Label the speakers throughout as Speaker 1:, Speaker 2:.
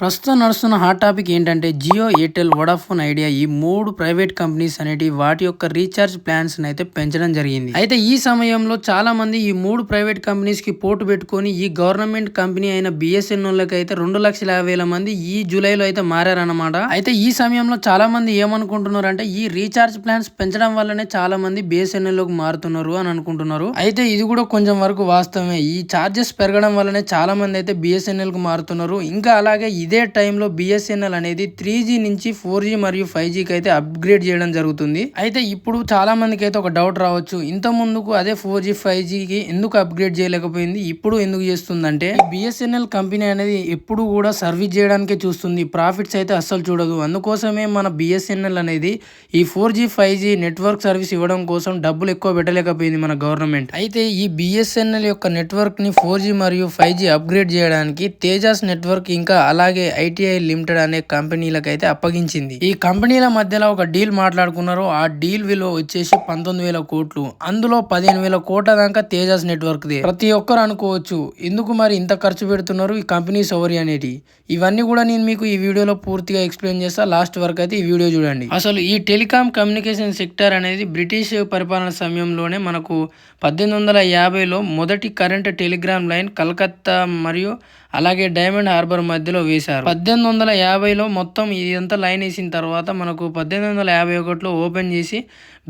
Speaker 1: ప్రస్తుతం నడుస్తున్న hot topic ఏంటంటే జియో ఎయిర్టెల్ వడాఫోన్ ఐడియా ఈ మూడు ప్రైవేట్ కంపెనీస్ అనేటివి వాటి యొక్క రీఛార్జ్ ప్లాన్స్ అయితే పెంచడం జరిగింది. అయితే ఈ సమయంలో చాలా మంది ఈ మూడు ప్రైవేట్ కంపెనీస్కి పోటు పెట్టుకొని ఈ గవర్నమెంట్ కంపెనీ అయిన బిఎస్ఎన్ఎల్ అయితే రెండు లక్షల యాభై వేల మంది ఈ జూలైలో అయితే మారారన్నమాట. అయితే ఈ సమయంలో చాలా మంది ఏమనుకుంటున్నారు అంటే ఈ రీఛార్జ్ ప్లాన్స్ పెంచడం వల్లనే చాలా మంది బిఎస్ఎన్ఎల్లోకి మారుతున్నారు అని అనుకుంటున్నారు. అయితే ఇది కూడా కొంచెం వరకు వాస్తవమే. ఈ చార్జెస్ పెరగడం వల్లనే చాలా మంది అయితే బిఎస్ఎన్ఎల్కు మారుతున్నారు. ఇంకా అలాగే ఇదే టైంలో బిఎస్ఎన్ఎల్ అనేది త్రీ జీ నుంచి ఫోర్ జీ మరియు ఫైవ్ జీకి అయితే అప్గ్రేడ్ చేయడం జరుగుతుంది. అయితే ఇప్పుడు చాలా మందికి అయితే ఒక డౌట్ రావచ్చు. ఇంత ముందుకు అదే ఫోర్ జీ ఫైవ్ జీకి ఎందుకు అప్గ్రేడ్ చేయలేకపోయింది? ఇప్పుడు ఎందుకు చేస్తుందంటే బిఎస్ఎన్ఎల్ కంపెనీ అనేది ఎప్పుడు కూడా సర్వీస్ చేయడానికే చూస్తుంది. ప్రాఫిట్స్ అయితే అస్సలు చూడదు. అందుకోసమే మన బిఎస్ఎన్ఎల్ అనేది ఈ four G five G network service ఇవ్వడం కోసం డబ్బులు ఎక్కువ పెట్టలేకపోయింది మన గవర్నమెంట్ అయితే ఈ బిఎస్ఎన్ఎల్ యొక్క నెట్వర్క్ని ఫోర్ జీ మరియు ఫైవ్ జీ అప్గ్రేడ్ చేయడానికి తేజాస్ నెట్వర్క్ ఇంకా అలాగే ఐటీఐ లిమిటెడ్ అనే కంపెనీలకు అయితే అప్పగించింది. ఈ కంపెనీల మధ్యలో ఒక డీల్ మాట్లాడుకున్నారు. ఆ డీల్ విలువ వచ్చేసి పంతొమ్మిది వేల కోట్లు. అందులో పదిహేను వేల కోట్ల దాకా తేజాస్ నెట్వర్క్ ది ప్రతి ఒక్కరు అనుకోవచ్చు ఎందుకు మరి ఇంత ఖర్చు పెడుతున్నారు ఈ కంపెనీస్ ఎవరి అనేటి? ఇవన్నీ కూడా నేను మీకు ఈ వీడియోలో పూర్తిగా ఎక్స్ప్లెయిన్ చేస్తా. లాస్ట్ వరకు అయితే ఈ వీడియో చూడండి. అసలు ఈ టెలికాం కమ్యూనికేషన్ సెక్టర్ అనేది బ్రిటిష్ పరిపాలన సమయంలోనే మనకు పద్దెనిమిది వందల యాభైలో మొదటి కరెంట్ టెలిగ్రామ్ లైన్ కలకత్తా మరియు అలాగే డైమండ్ హార్బర్ మధ్యలో వేశారు. పద్దెనిమిది వందల యాభైలో మొత్తం ఇదంతా లైన్ వేసిన తర్వాత మనకు పద్దెనిమిది వందల యాభై ఒకటిలో ఓపెన్ చేసి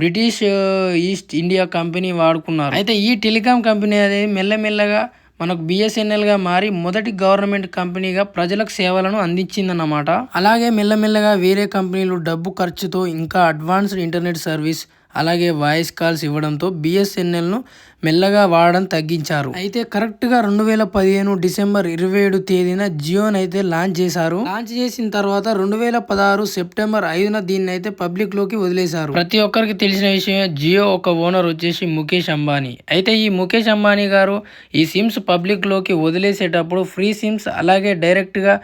Speaker 1: బ్రిటిష్ ఈస్ట్ ఇండియా కంపెనీ వాడుకున్నారు. అయితే ఈ టెలికాం కంపెనీ అనేది మెల్లమెల్లగా మనకు బిఎస్ఎన్ఎల్గా మారి మొదటి గవర్నమెంట్ కంపెనీగా ప్రజలకు సేవలను అందించిందన్నమాట. అలాగే మెల్లమెల్లగా వేరే కంపెనీలు డబ్బు ఖర్చుతో ఇంకా అడ్వాన్స్డ్ ఇంటర్నెట్ సర్వీస్ అలాగే వాయిస్ కాల్స్ ఇవ్వడంతో బిఎస్ఎన్ఎల్ను మెల్లగా వాడడం తగ్గించారు. అయితే కరెక్ట్గా రెండు వేల పదిహేను డిసెంబర్ ఇరవై ఏడు తేదీన జియోని అయితే లాంచ్ చేశారు. లాంచ్ చేసిన తర్వాత రెండు వేల పదహారు సెప్టెంబర్ ఐదున దీన్ని అయితే పబ్లిక్లోకి వదిలేశారు. ప్రతి ఒక్కరికి తెలిసిన విషయమే జియో ఒక ఓనర్ వచ్చేసి ముఖేష్ అంబానీ. అయితే ఈ ముఖేష్ అంబానీ గారు ఈ సిమ్స్ పబ్లిక్లోకి వదిలేసేటప్పుడు ఫ్రీ సిమ్స్ అలాగే డైరెక్ట్గా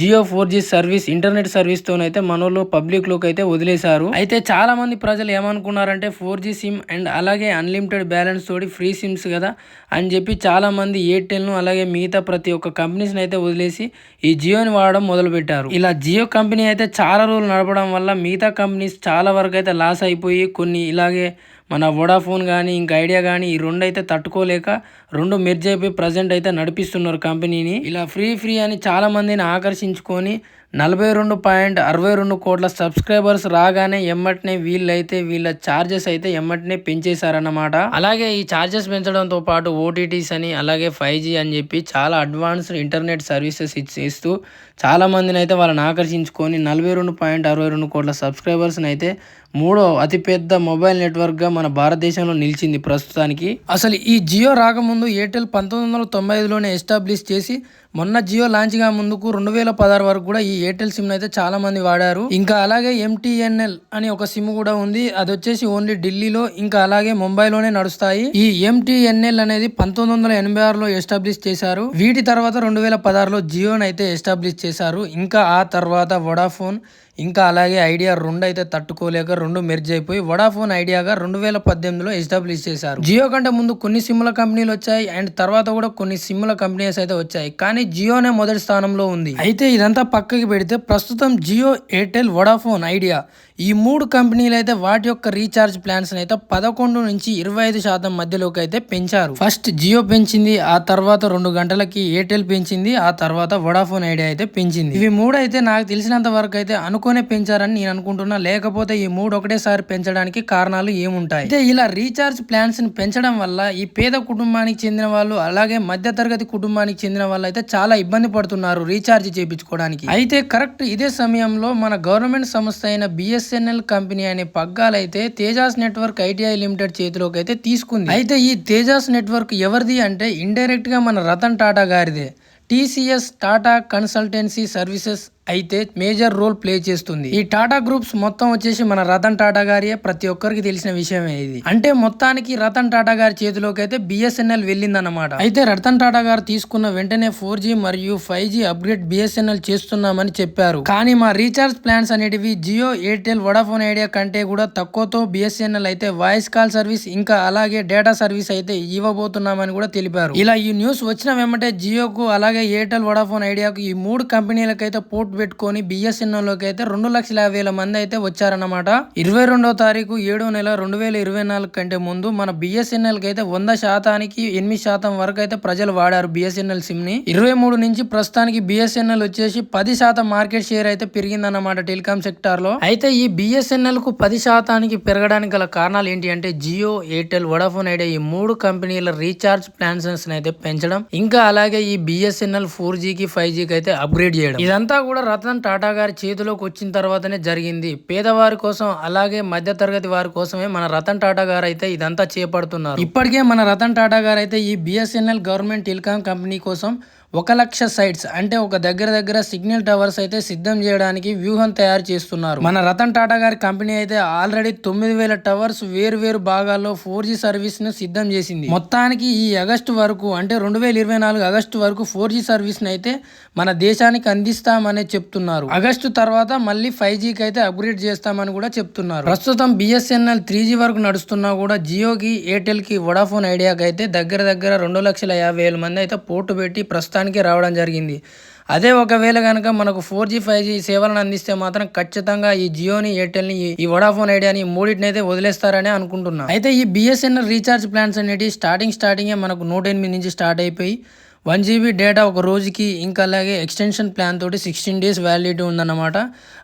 Speaker 1: Jio four G service internet service తోనైతే మనలో పబ్లిక్లోకి అయితే వదిలేశారు. అయితే చాలా మంది ప్రజలు ఏమనుకున్నారంటే ఫోర్ జీ సిమ్ అండ్ అలాగే అన్లిమిటెడ్ బ్యాలెన్స్ తోటి ఫ్రీ సిమ్స్ కదా. అని చెప్పి చాలామంది ఎయిర్టెల్ను అలాగే మిగతా ప్రతి ఒక్క కంపెనీస్ని అయితే వదిలేసి ఈ జియోని వాడడం మొదలుపెట్టారు. ఇలా జియో కంపెనీ అయితే చాలా రోజులు నడపడం వల్ల మిగతా కంపెనీస్ చాలా వరకు అయితే లాస్ అయిపోయి కొన్ని ఇలాగే మన వోడాఫోన్ కానీ ఇంకా ఐడియా కానీ ఈ రెండు అయితే తట్టుకోలేక రెండు మెర్జ్ అయిపోయి ప్రజెంట్ అయితే నడిపిస్తున్నారు కంపెనీని ఇలా ఫ్రీ ఫ్రీ అని చాలా మందిని ఆకర్షించుకొని నలభై రెండు పాయింట్ అరవై రెండు కోట్ల సబ్స్క్రైబర్స్ రాగానే ఎమ్మటనే వీళ్ళైతే వీళ్ళ ఛార్జెస్ అయితే ఎమ్మటనే పెంచేశారన్నమాట. అలాగే ఈ ఛార్జెస్ పెంచడంతో పాటు ఓటీటీస్ అని అలాగే ఫైవ్ జీ అని చెప్పి చాలా అడ్వాన్స్డ్ ఇంటర్నెట్ సర్వీసెస్ ఇస్తూ చాలామందిని అయితే వాళ్ళని ఆకర్షించుకొని నలభై రెండు పాయింట్ అరవై రెండు కోట్ల సబ్స్క్రైబర్స్ని అయితే మూడో అతిపెద్ద మొబైల్ నెట్వర్క్గా మన భారతదేశంలో నిలిచింది ప్రస్తుతానికి. అసలు ఈ జియో రాకముందు ఎయిర్టెల్ పంతొమ్మిది వందల తొంభై ఐదులోనే ఎస్టాబ్లిష్ చేసి మొన్న జియో లాంచ్గా ముందుకు రెండు వేల పదహారు వరకు కూడా ఈ ఎయిర్టెల్ సిమ్ అయితే చాలా మంది వాడారు. ఇంకా అలాగే ఎంటీఎన్ఎల్ అని ఒక సిమ్ కూడా ఉంది. అది వచ్చేసి ఓన్లీ ఢిల్లీలో ఇంకా అలాగే ముంబైలోనే నడుస్తాయి. ఈ ఎంటీఎన్ఎల్ అనేది పంతొమ్మిది వందల ఎనభై ఆరులో ఎస్టాబ్లిష్ చేశారు. వీటి తర్వాత రెండు వేల పదహారులో జియోని అయితే ఎస్టాబ్లిష్ చేశారు. ఇంకా ఆ తర్వాత వొడాఫోన్ ఇంకా అలాగే ఐడియా రెండు అయితే తట్టుకోలేక రెండు మెర్జ్ అయిపోయి వడాఫోన్ ఐడియాగా రెండు వేల పద్దెనిమిదిలో ఎస్టాబ్లిష్ చేశారు. జియో కంటే ముందు కొన్ని సిమ్ల కంపెనీలు వచ్చాయి. అండ్ తర్వాత కూడా కొన్ని సిమ్ల కంపెనీస్ అయితే వచ్చాయి. కానీ జియోనే మొదటి స్థానంలో ఉంది. అయితే ఇదంతా పక్కకి పెడితే ప్రస్తుతం జియో ఎయిర్టెల్ వడాఫోన్ ఐడియా ఈ మూడు కంపెనీలు అయితే వాటి యొక్క రీఛార్జ్ ప్లాన్స్ అయితే పదకొండు నుంచి ఇరవై ఐదు శాతం మధ్యలోకి అయితే పెంచారు. ఫస్ట్ జియో పెంచింది ఆ తర్వాత రెండు గంటలకి ఎయిర్టెల్ పెంచింది ఆ తర్వాత వొడాఫోన్ ఐడియా అయితే పెంచింది. ఇవి మూడు అయితే నాకు తెలిసినంత వరకు అయితే అనుకునే పెంచారని నేను అనుకుంటున్నా. లేకపోతే ఈ మూడు ఒకటేసారి పెంచడానికి కారణాలు ఏముంటాయి? అయితే ఇలా రీఛార్జ్ ప్లాన్స్ని పెంచడం వల్ల ఈ పేద కుటుంబానికి చెందిన వాళ్ళు అలాగే మధ్య తరగతి కుటుంబానికి చెందిన వాళ్ళు అయితే చాలా ఇబ్బంది పడుతున్నారు రీఛార్జ్ చేయించుకోవడానికి. అయితే కరెక్ట్ ఇదే సమయంలో మన గవర్నమెంట్ సంస్థ అయిన బిఎస్ బిఎస్ఎన్ఎల్ కంపెనీ అనే పగ్గాలైతే తేజాస్ నెట్వర్క్ ఐటీఐ లిమిటెడ్ చేతిలోకి అయితే తీసుకుంది. అయితే ఈ తేజాస్ నెట్వర్క్ ఎవరిది అంటే ఇండైరెక్ట్గా మన రతన్ టాటా గారిదే. టీసీఎస్ టాటా కన్సల్టెన్సీ సర్వీసెస్ అయితే మేజర్ రోల్ ప్లే చేస్తుంది. ఈ టాటా గ్రూప్స్ మొత్తం వచ్చేసి మన రతన్ టాటా గారియే. ప్రతి ఒక్కరికి తెలిసిన విషయమే ఇది. అంటే మొత్తానికి రతన్ టాటా గారి చేతిలోకి అయితే బిఎస్ఎన్ఎల్ వెళ్ళిందన్నమాట. అయితే రతన్ టాటా గారు తీసుకున్న వెంటనే ఫోర్ జీ మరియు ఫైవ్ జీ అప్గ్రేడ్ బిఎస్ఎన్ఎల్ చేస్తున్నామని చెప్పారు. కానీ మా రీఛార్జ్ ప్లాన్స్ అనేటివి జియో ఎయిర్టెల్ వడాఫోన్ ఐడియా కంటే కూడా తక్కువతో బిఎస్ఎన్ఎల్ అయితే వాయిస్ కాల్ సర్వీస్ ఇంకా అలాగే డేటా సర్వీస్ అయితే ఇవ్వబోతున్నామని కూడా తెలిపారు. ఇలా ఈ న్యూస్ వచ్చిన వెంబటే జియోకు అలాగే ఎయిర్టెల్ వడాఫోన్ ఐడియాకు ఈ మూడు కంపెనీలకైతే అవుట్ పెట్టుకొని బిఎస్ఎన్ఎల్లోకి అయితే రెండు లక్షల యాభై వేల మంది అయితే వచ్చారన్నమాట. ఇరవై రెండో తారీఖు ఏడో నెల రెండు వేల ఇరవై నాలుగు కంటే ముందు మన బిఎస్ఎన్ఎల్కి అయితే వంద శాతానికి ఎనిమిది శాతం వరకు అయితే ప్రజలు వాడారు బిఎస్ఎన్ఎల్ సిమ్ని ఇరవై మూడు నుంచి ప్రస్తుతానికి బిఎస్ఎన్ఎల్ వచ్చేసి పది శాతం మార్కెట్ షేర్ అయితే పెరిగిందన్నమాట టెలికాం సెక్టార్లో అయితే ఈ బిఎస్ఎన్ఎల్కు పది శాతానికి పెరగడానికి గల కారణాలు ఏంటి అంటే జియో ఎయిర్టెల్ వడాఫోన్ ఐడియా ఈ మూడు కంపెనీల రీఛార్జ్ ప్లాన్స్ అయితే పెంచడం ఇంకా అలాగే ఈ బిఎస్ఎన్ఎల్ ఫోర్ జీకి ఫైవ్ జీకి అయితే అప్గ్రేడ్ చేయడం. ఇదంతా కూడా రతన్ టాటా గారి చేతిలోకి వచ్చిన తర్వాతనే జరిగింది. పేదవారి కోసం అలాగే మధ్య తరగతి వారి కోసమే మన రతన్ టాటా గారు అయితే ఇదంతా చేపడుతున్నారు. ఇప్పటికే మన రతన్ టాటా గారు అయితే ఈ బిఎస్ఎన్ఎల్ గవర్నమెంట్ టెలికాం కంపెనీ కోసం ఒక లక్ష సైట్స్ అంటే ఒక దగ్గర దగ్గర సిగ్నల్ టవర్స్ అయితే సిద్ధం చేయడానికి వ్యూహం తయారు చేస్తున్నారు. మన రతన్ టాటా గారి కంపెనీ అయితే ఆల్రెడీ తొమ్మిది వేల టవర్స్ వేరు వేరు భాగాల్లో ఫోర్ జీ సర్వీస్ను సిద్ధం చేసింది. మొత్తానికి ఈ ఆగస్టు వరకు అంటే రెండు వేల ఇరవై నాలుగు ఆగస్టు వరకు ఫోర్ జీ సర్వీస్ అయితే మన దేశానికి అందిస్తామని చెప్తున్నారు. ఆగస్టు తర్వాత మళ్ళీ ఫైవ్ జీకి అయితే అప్గ్రేడ్ చేస్తామని కూడా చెప్తున్నారు. ప్రస్తుతం బిఎస్ఎన్ఎల్ త్రీ జీ వరకు నడుస్తున్నా కూడా జియోకి ఎయిర్టెల్కి వడాఫోన్ ఐడియాకి అయితే దగ్గర దగ్గర రెండు లక్షల యాభై వేల మంది అయితే పోర్టు పెట్టి ప్రస్తుతానికి రావడం జరిగింది. అదే ఒకవేళ కనుక మనకు ఫోర్ జీ ఫైవ్ జీ సేవలను అందిస్తే మాత్రం ఖచ్చితంగా ఈ జియోని ఎయిర్టెల్ని ఈ- వడాఫోన్ ఐడియాని మూడింటిని అయితే వదిలేస్తారని అనుకుంటున్నా. అయితే ఈ బిఎస్ఎన్ఎల్ రీఛార్జ్ ప్లాన్స్ అనేటివి స్టార్టింగ్ స్టార్టింగే మనకు నూట ఎనిమిది నుంచి స్టార్ట్ అయిపోయి వన్ జీబీ డేటా ఒక రోజుకి ఇంకా అలాగే ఎక్స్టెన్షన్ ప్లాన్ తోటి సిక్స్టీన్ డేస్ వ్యాలిడిటీ ఉందన్నమాట.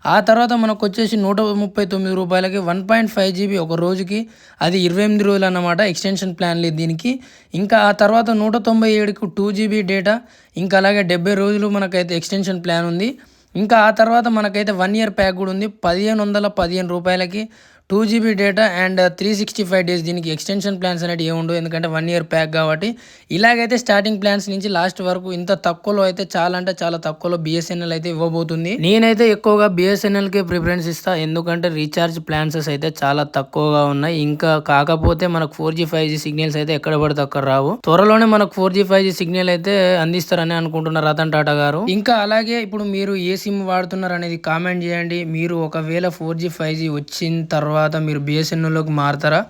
Speaker 1: ఆ తర్వాత మనకు వచ్చేసి నూట ముప్పై తొమ్మిది రూపాయలకి వన్ పాయింట్ ఫైవ్ జీబీ ఒక రోజుకి అది ఇరవై ఎనిమిది రోజులు అన్నమాట ఎక్స్టెన్షన్ ప్లాన్ లేదు దీనికి. ఇంకా ఆ తర్వాత నూట తొంభై ఏడుకు టూ జీబీ డేటా ఇంకా అలాగే డెబ్బై రోజులు మనకైతే ఎక్స్టెన్షన్ ప్లాన్ ఉంది. ఇంకా ఆ తర్వాత మనకైతే వన్ ఇయర్ ప్యాక్ కూడా ఉంది. పదిహేను వందల పదిహేను రూపాయలకి two GB data and three sixty five days దీనికి ఎక్స్టెన్షన్ ప్లాన్స్ అనేవి ఏముండవు. ఎందుకంటే వన్ ఇయర్ ప్యాక్ కాబట్టి ఇలాగైతే స్టార్టింగ్ ప్లాన్స్ నుంచి లాస్ట్ వరకు ఇంత తక్కువలో అయితే చాలా అంటే చాలా తక్కువలో బిఎస్ఎన్ఎల్ అయితే ఇవ్వబోతుంది. నేనైతే ఎక్కువగా బిఎస్ఎన్ఎల్కే ప్రిఫరెన్స్ ఇస్తా. ఎందుకంటే రీఛార్జ్ ప్లాన్సెస్ అయితే చాలా తక్కువగా ఉన్నాయి. ఇంకా కాకపోతే మనకు four G five G signals అయితే ఎక్కడ పడితే అక్కడ రావు. త్వరలోనే మనకు four G five G signal అయితే అందిస్తారని అనుకుంటున్నారు రతన్ టాటా గారు. ఇంకా అలాగే ఇప్పుడు మీరు ఏ సిమ్ వాడుతున్నారు అనేది కామెంట్ చేయండి. మీరు ఒకవేళ ఫోర్ జీ ఫైవ్ జీ వచ్చిన తర్వాత తర్వాత మీరు బిఎస్ఎన్ఎల్లోకి మారతారా?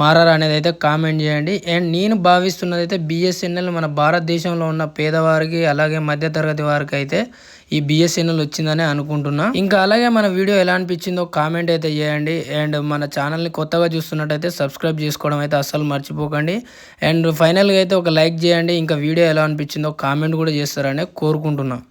Speaker 1: మారారా అనేది అయితే కామెంట్ చేయండి. అండ్ నేను భావిస్తున్నది అయితే బిఎస్ఎన్ఎల్ మన భారతదేశంలో ఉన్న పేదవారికి అలాగే మధ్యతరగతి వారికి అయితే ఈ బిఎస్ఎన్ఎల్ వచ్చిందని అనుకుంటున్నా. ఇంకా అలాగే మన వీడియో ఎలా అనిపించిందో కామెంట్ అయితే చేయండి. అండ్ మన ఛానల్ని కొత్తగా చూస్తున్నట్టయితే సబ్స్క్రైబ్ చేసుకోవడం అయితే అస్సలు మర్చిపోకండి. అండ్ ఫైనల్గా అయితే ఒక లైక్ చేయండి. ఇంకా వీడియో ఎలా అనిపించిందో కామెంట్ కూడా చేస్తారని కోరుకుంటున్నాను